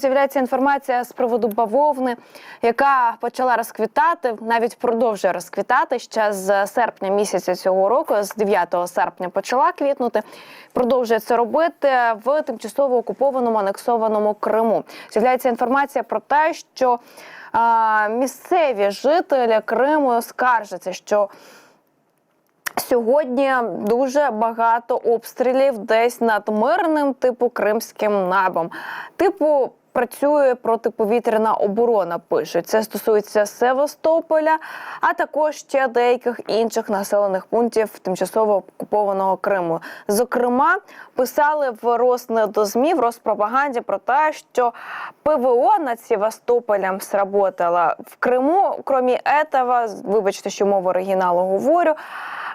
З'являється інформація з приводу бавовни, яка почала розквітати, навіть продовжує розквітати ще з серпня місяця цього року, з 9 серпня почала квітнути. Продовжує це робити в тимчасово окупованому анексованому Криму. З'являється інформація про те, що а, місцеві жителі Криму скаржаться, що Сьогодні дуже багато обстрілів десь над мирним, типу кримським небом. Типу. Працює протиповітряна оборона. Пишуть це стосується Севастополя, а також ще деяких інших населених пунктів тимчасово окупованого Криму. Зокрема, писали в Роснедозмі, в Роспропаганді про те, що ПВО над Севастополем сработало в Криму. Крім этого, вибачте, що мову оригіналу говорю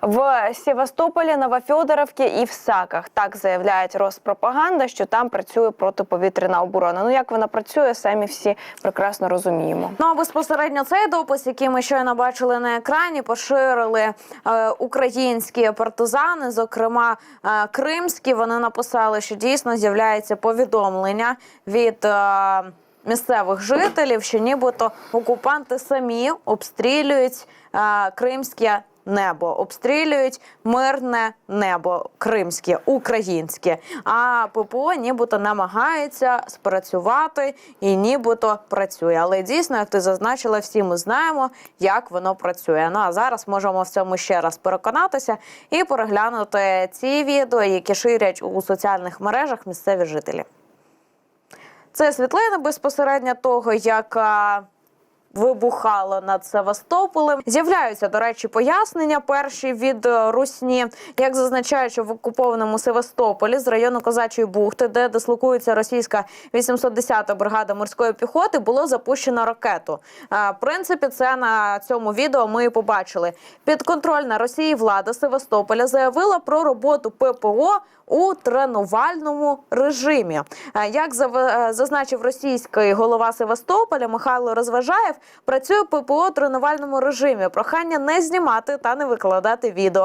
в Севастополі, Новофьодоровці і в Саках. Так заявляють Роспропаганда, що там працює протиповітряна оборона. Ну як вона працює, самі всі прекрасно розуміємо. Ну а безпосередньо цей допис, який ми щойно бачили на екрані, поширили е, українські партизани, зокрема е, кримські. Вони написали, що дійсно з'являється повідомлення від. Е, Місцевих жителів, що нібито окупанти самі обстрілюють е, кримське небо, обстрілюють мирне небо, кримське, українське. А ППО нібито намагається спрацювати і нібито працює. Але дійсно, як ти зазначила, всі ми знаємо, як воно працює. Ну а зараз можемо в цьому ще раз переконатися і переглянути ці відео, які ширять у соціальних мережах місцеві жителі. Це світлина безпосередньо того, як вибухало над Севастополем. З'являються, до речі, пояснення перші від е, Русні, як зазначають, що в окупованому Севастополі з району Козачої бухти, де дислокується російська 810-та бригада морської піхоти, було запущено ракету. Е, В принципі, це на цьому відео ми і побачили. Підконтрольна Росії влада Севастополя заявила про роботу ППО у тренувальному режимі. Е, Як зазначив російський голова Севастополя Михайло Розважаєв, працює ППО тренувальному режимі. Прохання не знімати та не викладати відео.